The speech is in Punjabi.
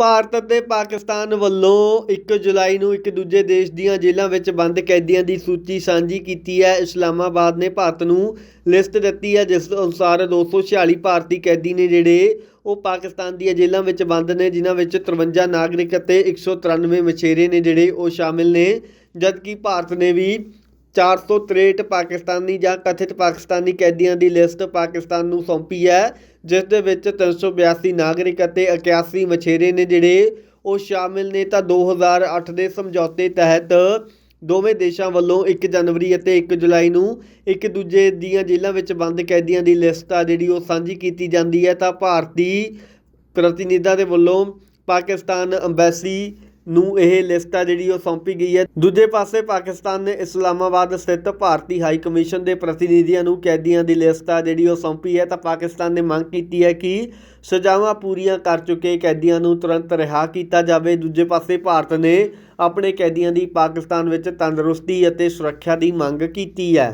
ਭਾਰਤ ਅਤੇ ਪਾਕਿਸਤਾਨ ਵੱਲੋਂ 1 ਜੁਲਾਈ ਨੂੰ ਇੱਕ ਦੂਜੇ ਦੇਸ਼ ਦੀਆਂ ਜੇਲ੍ਹਾਂ ਵਿੱਚ ਬੰਦ ਕੈਦੀਆਂ ਦੀ ਸੂਚੀ ਸਾਂਝੀ ਕੀਤੀ ਹੈ। ਇਸਲਾਮਾਬਾਦ ਨੇ ਭਾਰਤ ਨੂੰ ਲਿਸਟ ਦਿੱਤੀ ਹੈ, ਜਿਸ ਅਨੁਸਾਰ 246 ਭਾਰਤੀ ਕੈਦੀ ਨੇ ਜਿਹੜੇ ਉਹ ਪਾਕਿਸਤਾਨ ਦੀਆਂ ਜੇਲ੍ਹਾਂ ਵਿੱਚ ਬੰਦ ਨੇ, ਜਿਨ੍ਹਾਂ ਵਿੱਚ 53 ਨਾਗਰਿਕ ਅਤੇ 193 ਮਛੇਰੇ ਨੇ ਜਿਹੜੇ ਉਹ ਸ਼ਾਮਿਲ ਨੇ। ਜਦਕਿ ਭਾਰਤ ਨੇ ਵੀ 463 ਪਾਕਿਸਤਾਨੀ ਜਾਂ ਕਥਿਤ ਪਾਕਿਸਤਾਨੀ ਕੈਦੀਆਂ ਦੀ ਲਿਸਟ ਪਾਕਿਸਤਾਨ ਨੂੰ ਸੌਂਪੀ ਹੈ, ਜਿਸ ਦੇ ਵਿੱਚ 382 ਨਾਗਰਿਕ ਅਤੇ 81 ਮਛੇਰੇ ਨੇ ਜਿਹੜੇ ਉਹ ਸ਼ਾਮਿਲ ਨੇ। ਤਾਂ 2008 ਦੇ ਸਮਝੌਤੇ ਤਹਿਤ ਦੋਵੇਂ ਦੇਸ਼ਾਂ ਵੱਲੋਂ 1 ਜਨਵਰੀ ਅਤੇ 1 ਜੁਲਾਈ ਨੂੰ ਇੱਕ ਦੂਜੇ ਦੀਆਂ ਜੇਲ੍ਹਾਂ ਵਿੱਚ ਬੰਦ ਕੈਦੀਆਂ ਦੀ ਲਿਸਟ ਆ ਜਿਹੜੀ ਉਹ ਸਾਂਝੀ ਕੀਤੀ ਜਾਂਦੀ ਹੈ। ਤਾਂ ਭਾਰਤੀ ਪ੍ਰਤੀਨਿਧਾਂ ਦੇ ਵੱਲੋਂ ਪਾਕਿਸਤਾਨ ਅੰਬੈਸੀ ਨੂੰ ਇਹ ਲਿਸਟ ਆ ਜਿਹੜੀ ਉਹ ਸੌਂਪੀ ਗਈ ਹੈ। ਦੂਜੇ ਪਾਸੇ ਪਾਕਿਸਤਾਨ ਨੇ ਇਸਲਾਮਾਬਾਦ ਸਥਿਤ ਭਾਰਤੀ ਹਾਈ ਕਮਿਸ਼ਨ ਦੇ ਪ੍ਰਤੀਨਿਧੀਆਂ ਨੂੰ ਕੈਦੀਆਂ ਦੀ ਲਿਸਟ ਆ ਜਿਹੜੀ ਉਹ ਸੌਂਪੀ ਹੈ। ਤਾਂ ਪਾਕਿਸਤਾਨ ਨੇ ਮੰਗ ਕੀਤੀ ਹੈ ਕਿ ਸਜ਼ਾਵਾਂ ਪੂਰੀਆਂ ਕਰ ਚੁੱਕੇ ਕੈਦੀਆਂ ਨੂੰ ਤੁਰੰਤ ਰਿਹਾ ਕੀਤਾ ਜਾਵੇ। ਦੂਜੇ ਪਾਸੇ ਭਾਰਤ ਨੇ ਆਪਣੇ ਕੈਦੀਆਂ ਦੀ ਪਾਕਿਸਤਾਨ ਵਿੱਚ ਤੰਦਰੁਸਤੀ ਅਤੇ ਸੁਰੱਖਿਆ ਦੀ ਮੰਗ ਕੀਤੀ ਹੈ।